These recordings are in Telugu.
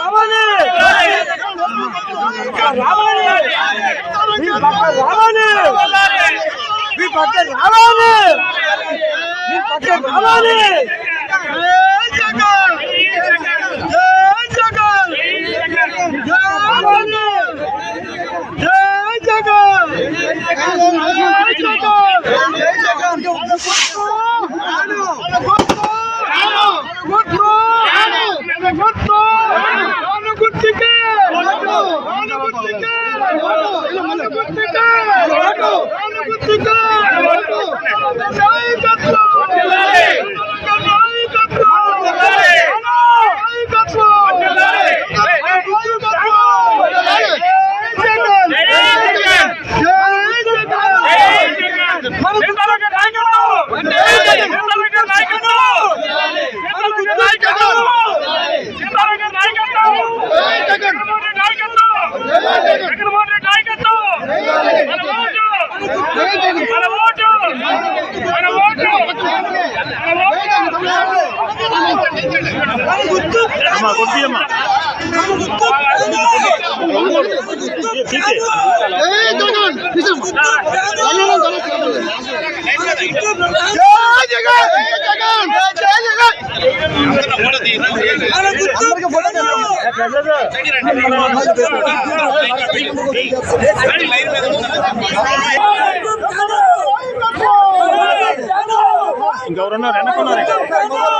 రావాలి. రావాలి. రావాలి. రావాలి. జై அம்மா கொட்டி அம்மா గవర్నర్ ఎనకున్నారు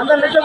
అందరు లెక్క